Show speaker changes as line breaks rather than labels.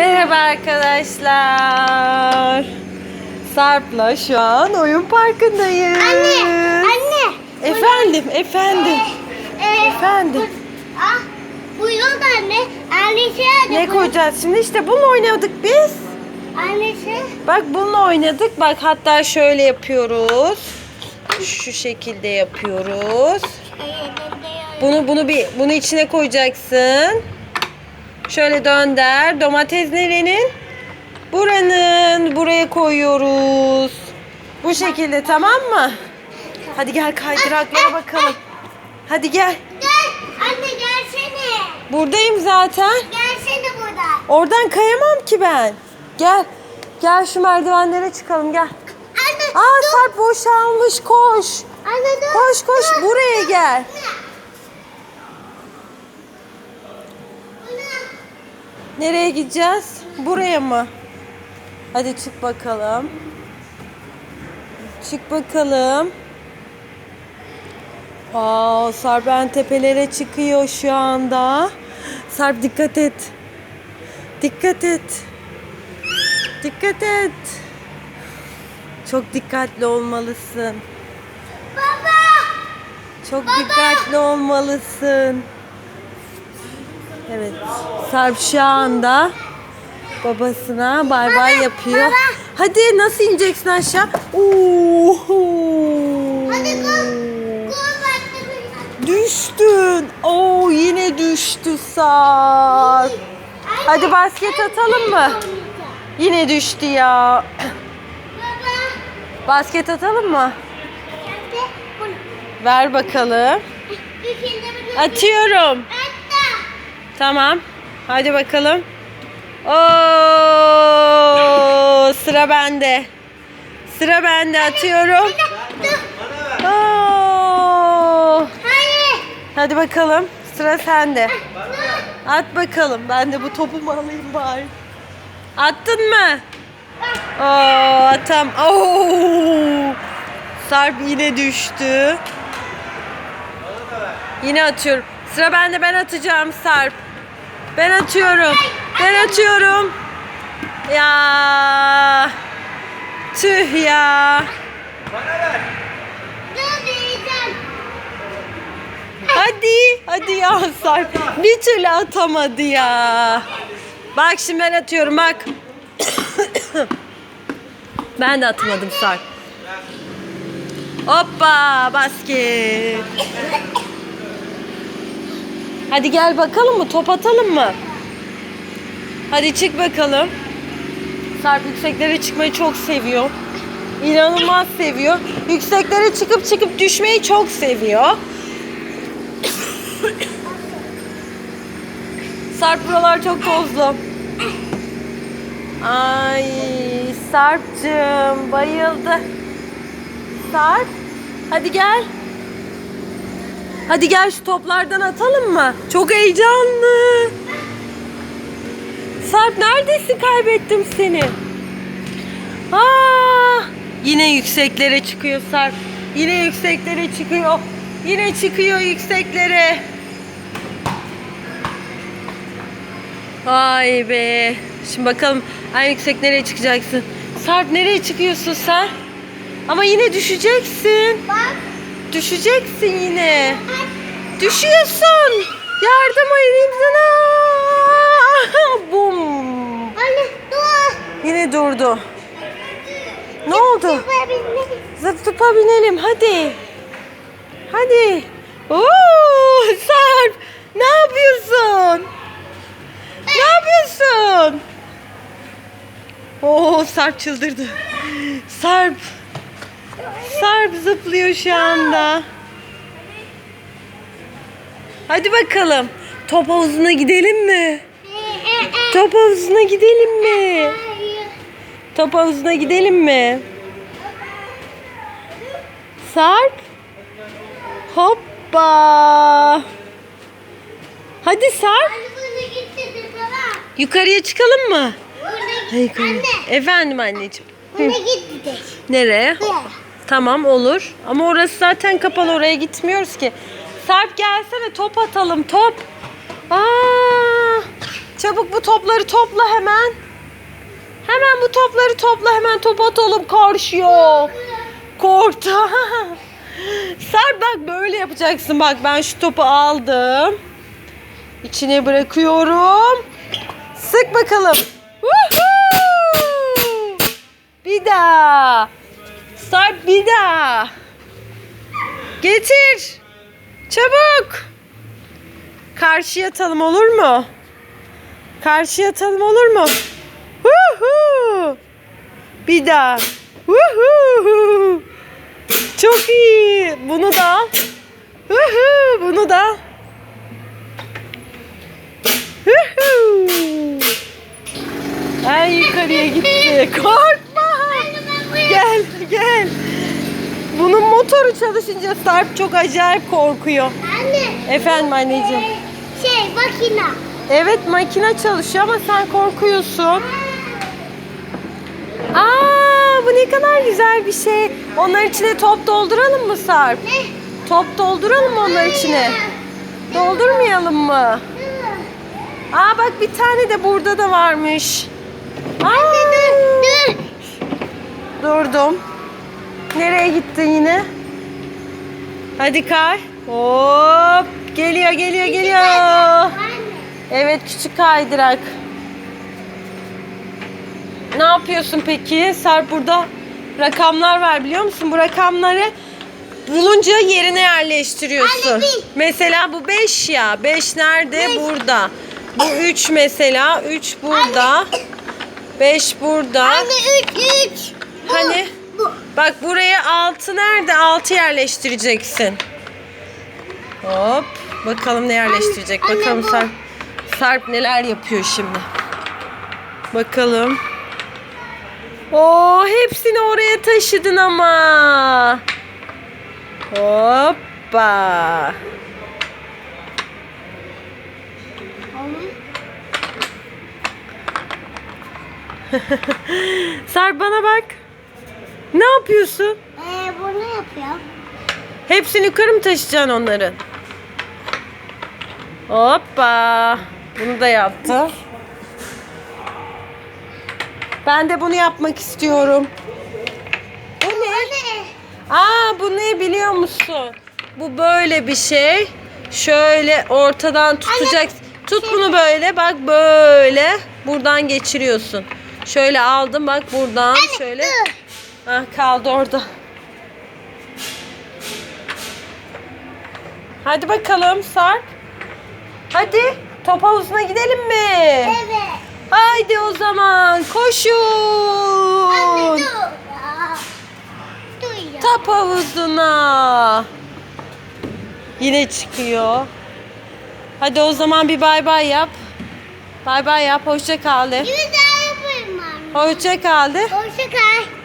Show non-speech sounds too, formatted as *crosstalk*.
Merhaba arkadaşlar. Sarp'la şu an oyun parkındayız.
Anne, anne.
Efendim, efendim.
Ee,
Efendim.
Ah, buyurun anne. Annesi.
Ne koyacağız şimdi? İşte bununla oynadık biz.
Annesi.
Bak bununla oynadık. Bak hatta şöyle yapıyoruz. Şu şekilde yapıyoruz.
Ee,
Bunu bunu bir bunu içine koyacaksın. Şöyle dönder. Domates nerenin? Buranın. Buraya koyuyoruz. Bu şekilde tamam mı? Hadi gel kaydıraklara bakalım. Hadi gel.
Gel. Anne gelsene.
Buradayım zaten.
Gelsene buradan.
Oradan kayamam ki ben. Gel. Gel şu merdivenlere çıkalım gel.
Anne
Aa Sarp boşalmış koş.
Anne dur.
Koş koş
dur.
buraya gel. Nereye gideceğiz? Buraya mı? Hadi çık bakalım. Çık bakalım. Aa, Sarpen tepelere çıkıyor şu anda. Sarp dikkat et. Dikkat et. Dikkat et. Çok dikkatli olmalısın.
Baba.
Çok dikkatli olmalısın. Evet. Sarp şu anda babasına bay bay yapıyor.
baba.
Hadi nasıl ineceksin aşağı? Oo.
Hadi baktı.
Düştün. Oo yine düştü Sarp. Hadi basket atalım mı? Yine düştü ya.
Baba.
Basket atalım mı?
Bunu.
Ver bakalım.
Bir
Atıyorum. Tamam. Hadi bakalım. Oo, sıra bende. Sıra bende atıyorum. Oo. Hadi bakalım. Sıra sende. At bakalım. Ben de bu topumu alayım bari. Attın mı? Oo, atam. Oo. Sarp yine düştü. Yine atıyorum. Sıra bende ben atacağım Sarp. Ben atıyorum. Ben atıyorum. Ya. Tüh ya.
Dur diyeceğim.
Hadi. Hadi ya. Bir türlü atamadı ya. Bak şimdi ben atıyorum bak. *coughs* ben de atamadım Sarp. Hoppa basket. Hadi gel bakalım mı? Top atalım mı? Hadi çık bakalım. Sarp yükseklere çıkmayı çok seviyor. İnanılmaz seviyor. Yükseklere çıkıp çıkıp düşmeyi çok seviyor. Sarp buralar çok tozlu. Ay Sarp'cığım bayıldı. Sarp hadi gel. Hadi gel şu toplardan atalım mı? Çok heyecanlı. Sarp neredesin? Kaybettim seni. Aa, yine yükseklere çıkıyor Sarp. Yine yükseklere çıkıyor. Yine çıkıyor yükseklere. Vay be. Şimdi bakalım en yüksek nereye çıkacaksın? Sarp nereye çıkıyorsun sen? Ama yine düşeceksin.
Bak.
Düşeceksin yine. Düşüyorsun. Yardım edeyim sana. Bum.
Anne dur.
Yine durdu. Ne oldu? Zıp zıpa binelim hadi. Hadi. Oo, Sarp ne yapıyorsun? Ne yapıyorsun? Oo Sarp çıldırdı. Sarp. Sarp zıplıyor şu anda. Hadi bakalım. Top havuzuna gidelim mi? Top havuzuna gidelim mi?
Hayır.
Top havuzuna gidelim mi? Sarp. Hoppa. Hadi Sarp. Yukarıya çıkalım mı?
Gitti. Anne.
Efendim anneciğim.
Burada gitti.
Nereye?
Buraya.
Tamam olur. Ama orası zaten kapalı. Oraya gitmiyoruz ki. Sarp gelsene top atalım top. Aa, Çabuk bu topları topla hemen. Hemen bu topları topla hemen top atalım karşıya. Korktu. *laughs* Sarp bak böyle yapacaksın. Bak ben şu topu aldım. İçine bırakıyorum. Sık bakalım. Bir daha. Sarp bir daha. Getir. Çabuk. Karşıya atalım olur mu? Karşıya atalım olur mu? Woohoo! Bir daha. Woohoo! Çok iyi. Bunu da al. Woohoo! Bunu da al. Woohoo! En yukarıya gitti. Korkma. Gel. Bunun motoru çalışınca Sarp çok acayip korkuyor.
Anne.
Efendim anneciğim.
Şey makina.
Evet makine çalışıyor ama sen korkuyorsun. Aa bu ne kadar güzel bir şey. Onlar içine top dolduralım mı Sarp?
Ne?
Top dolduralım mı onlar içine? Doldurmayalım mı? Aa bak bir tane de burada da varmış. Aa,
Dur.
durdum. Nereye gittin yine? Hadi kay. Hop. Geliyor geliyor geliyor. Evet küçük kaydırak. Ne yapıyorsun peki? Sarp burada rakamlar var biliyor musun? Bu rakamları bulunca yerine yerleştiriyorsun.
Anne, bir.
Mesela bu 5 ya. 5 nerede?
Beş.
Burada. Bu 3 mesela. 3 burada. 5 burada.
Anne üç üç. Bu,
Hani? Bak buraya 6 nerede? 6 yerleştireceksin. Hop. Bakalım ne yerleştirecek.
Anne,
Bakalım Sarp, Sarp neler yapıyor şimdi. Bakalım. Oo, hepsini oraya taşıdın ama. Hoppa. *laughs* Sarp bana bak. Ne yapıyorsun?
Ee, bu ne yapıyor?
Hepsini yukarı mı taşıyacaksın onların? Hoppa. Bunu da yaptı. Ben de bunu yapmak istiyorum. Bu ne?
Anne.
Aa bu ne biliyor musun? Bu böyle bir şey. Şöyle ortadan tutacaksın. Tut bunu böyle bak böyle. Buradan geçiriyorsun. Şöyle aldım bak buradan şöyle.
Dur.
Ah kaldı orada. Hadi bakalım Sarp. Hadi top havuzuna gidelim mi?
Evet.
Haydi o zaman
Anne
koşun.
dur. ya. Dur ya.
Top havuzuna. Yine çıkıyor. Hadi o zaman bir bay bay yap. Bay bay yap. Hoşça kal de.
Bir daha yapayım anne.
Hoşça kal de.
Hoşça kal.